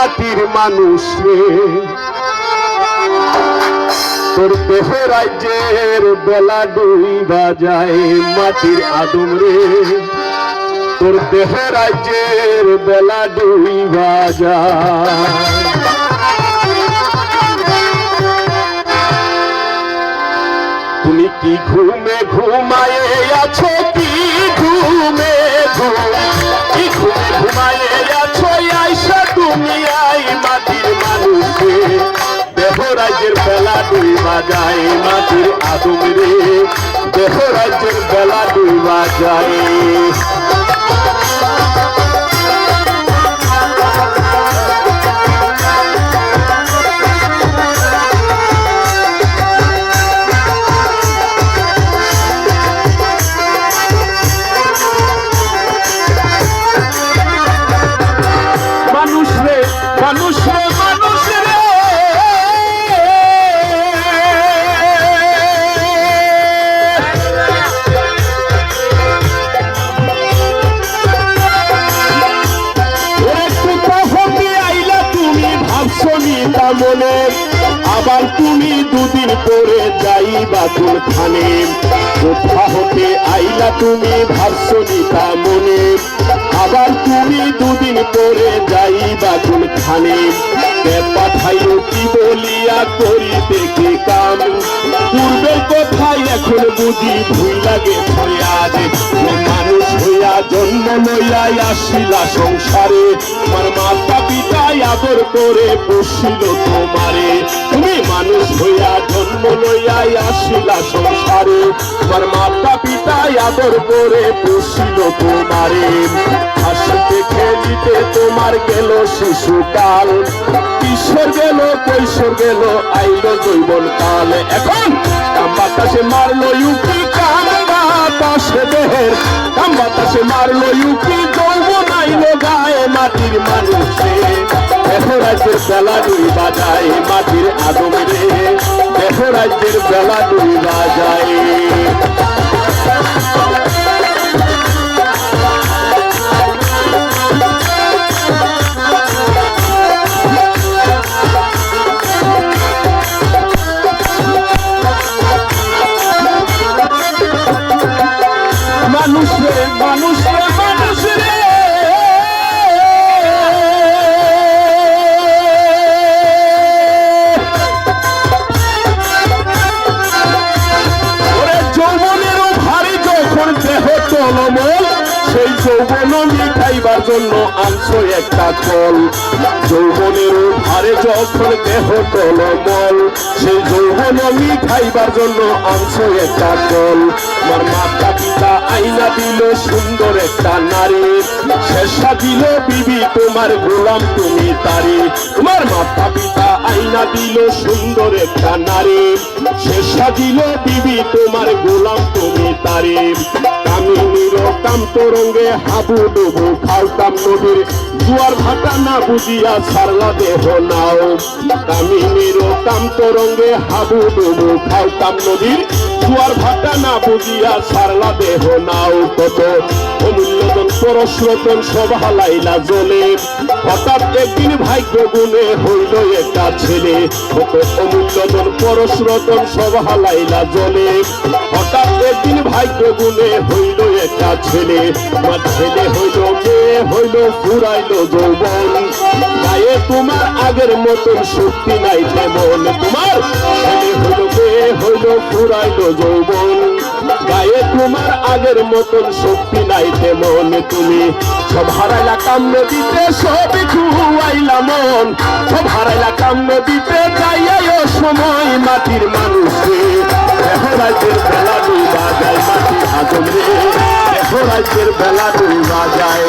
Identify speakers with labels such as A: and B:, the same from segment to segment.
A: মাটির মানুষ। তোর দেহ রাজ্যের বেলা দুই বাজায় মাটির আদম রে। তোর দেহ রাজ্যের বেলা দুই বাজায় তুমি কি ঘুমে ঘুমায়ে আছো কি? আই মাটির মানুষে দেহরাজ্যের বেলা দুই বাজায় মাটির আদম রে। দেহরাজ্যের বেলা দুই বাজায়। রে মানুষ রে। মানুষ রে মনে। আবার তুমি দুদিন পরে যাইবা কোনখানে কোথা হতে আইলা তুমি ভাবছ নিতা মনে। আবার তুমি দুদিন পরে যাইবা খানে পাঠাইও কি বলিয়া করিতে দেখে কাম পূর্বে কোথায় এখন বুঝি, ভুল লাগে আজ মানুষ হইয়া জন্ম লইয়াই আসিলা সংসারে। আমার মাতা আদর করে বসিল তোমারে। তুমি মানুষ হইয়া জন্ম লইয়াই আসিলা সংসারে। আমার মাতা পিতাই আদর করে বসিল তোমারে। হাসিতে খেলিতে তোমার গেল শিশুকাল। কিশোর গেল, কৈশোর গেল, আইল জৈবন কাল এখন কাম বাতাসে মারলো ইউপি কাম বাতাসে দেহের কাম বাতাসে মারলো ইউপি যৌবন আইলো গায়ে মাটির মানুষে দেহরাজ্যের বেলা দুই বাজায় মাটির আদম রে। দেহরাজ্যের বেলা দুই বাজায়। যৌবন খাইবার জন্য আনছো একটা কল যৌবনের ভারে যখন দেহ টলমল সেই যৌবনী খাইবার জন্য আনছো একটা কল আমার মাতা পিতা আইনা দিল সুন্দর একটা নারী। শেষা দিল, বিবি তোমার গোলাম, তুমি তারি তোমার মাতা পিতা আইনা দিল সুন্দর একটা নারী। শেষা দিল, বিবি তোমার গোলাম, তুমি তারি কামিনীর কাম তরঙ্গে হাবু ডুবু, খালতাম নদীর দুয়ার ভাটা না বুঝিয়া সারলা দেহ নাও। কামিনীর কাম তরঙ্গে হাবু ডুবু, খালতাম নদীর দুয়ার ভাটা না বুঝিয়া সারলা দেহ নাও কত। অমূল্যতন পরশ্রতন সব হালাইলা জলে হঠাৎ একদিন ভাগ্য গুণে হইল একটা ছেলে। কত অমূল্যতন পরশ্রতন সব হালাইলা জলে হঠাৎ একদিন ভাগ্য গুণে হইল একটা ছেলে। আমার ছেলে হইল, মেয়ে হইল, ফুরাইল যৌবন। তোমার আগের মতন শক্তি নাই তেমন। তোমার হইল মেয়ে হইল ফুরাইল যৌবন। গায়ে তোমার আগের মতন শক্তি নাই তেমন। তুমি সব হারাইলা কাম নদীতে সব খুয়াইলা মন। সব হারাইলা কাম নদীতে যাইয়াই সময় মাটির মানুষে রাজ্যের বেলা দুই বাজায় মাটির আদম রে। বেলা দুই বাজায়।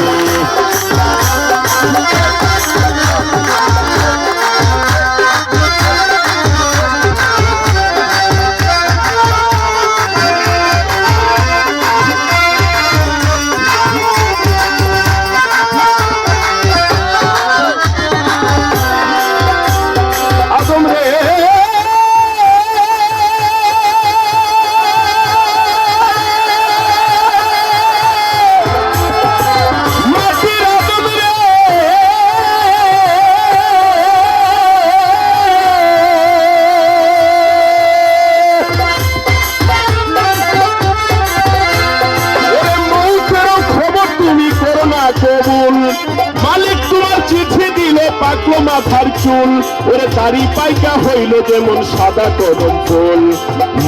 A: মাথার চুল, ওরে দাড়ি পাইকা হইল যেমন সাদা কদম ফুল।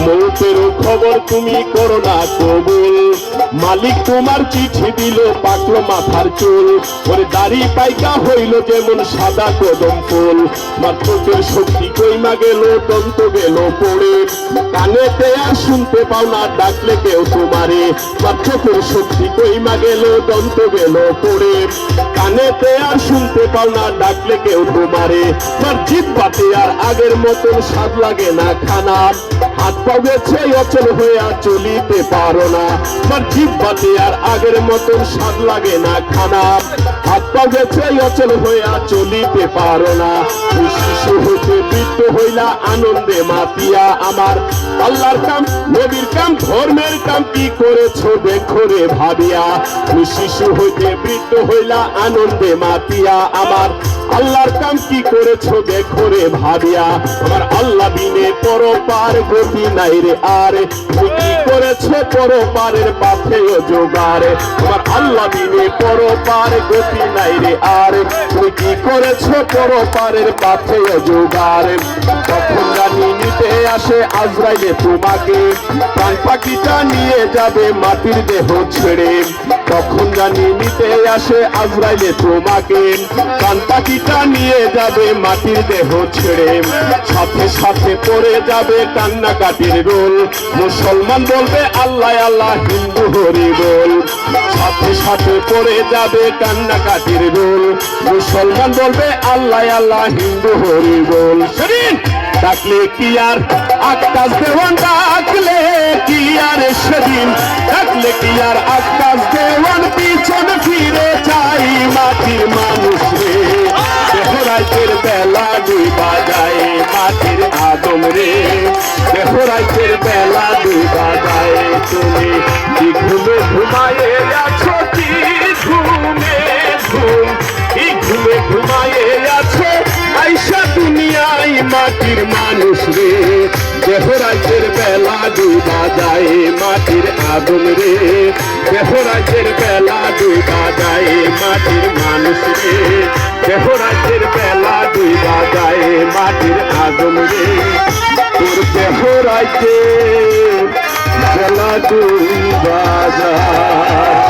A: মৌতেরও খবর তুমি করো না কবুল। মালিক তোমার চিঠি দিল পাকলো মাথার চুল, ওরে দাড়ি পাইকা হইল যেমন সাদা কদম ফুল। মার চোখের শক্তি কইমা গেল, দন্ত গেল পড়ে। কানেতে আর শুনতে পাও না, ডাকলে কেউ তোমারে। মার চোখের শক্তি কইমা গেল, দন্ত গেল পড়ে। কানেতে আর শুনতে পাও না, ডাকলে কেউ তোমারে। মার জিব্বাতে আর আগের মতন স্বাদ লাগে না খানা। হাত পা গেছে অচল হইয়া চলিতে পারো না। মার জিব্বাতে আর আগের মতন স্বাদ লাগে না খানা। হাত পা গেছে অচল হইয়া চলিতে পারো না। শিশু হইতে বৃদ্ধ হইলা, আনন্দে মাতিয়া আমার। আল্লাহর কাম, নবীর কাম, ধর্মের কাম কি করেছ দেখো রে ভাবিয়া। শিশু হইতে বৃদ্ধ হইলা আনন্দে মাতিয়া আমার। আল্লাহর কাম কি করেছ দেখো রে ভাবিয়া। আমার আল্লাহ বিনে পরপার গতি নাই রে আর। তুমি কি করেছ পরপারের পাথে জোগাড়? আমার আল্লাহ বিনে পরপার গতি নাই রে আর। তুমি কি করেছ পরপারের পাথে জোগাড়? তখন জানি নিতে আসে আজরাইলে তোমাকে। প্রাণ পাখিটা নিয়ে যাবে মাটির দেহ ছেড়ে। তখন জানি নিতে আসে আজরাইলে তোমাকে। প্রাণ পাখিটা নিয়ে যাবে মাটির দেহ ছেড়ে। সাথে সাথে পড়ে যাবে কান্নাকাটির রোল। মুসলমান বলবে, আল্লাহ আল্লাহ, হিন্দু হরি বল। সাথে সাথে পড়ে যাবে কান্নাকাটির রোল। মুসলমান বলবে, আল্লাহ আল্লাহ, হিন্দু হরি বল। সেদিন ডাকলে কি আর? আকাশ দেওয়ান ডাকলে কি আর সেদিন? ডাকলে কি আর আকাশ দেওয়ান? পিছন ফিরে চাই মাটির মানুষ রে। দেহরাইতের বেলা দুই বাজায় মাটির আদম রে। দেহরাইতের বেলা দুই বাজায় তুমি ঘুমে ঘুমায়ে মাটির মানুষ রে। দেহরাজের বেলা দুই বাজায় মাটির আগুন রে। দেহরাজের বেলা দুই বাজায় মাটির মানুষ রে। দেহরাজের বেলা দুই বাজায় মাটির আগুন রে। তোর দেহরাজে বেলা দুই বাজায়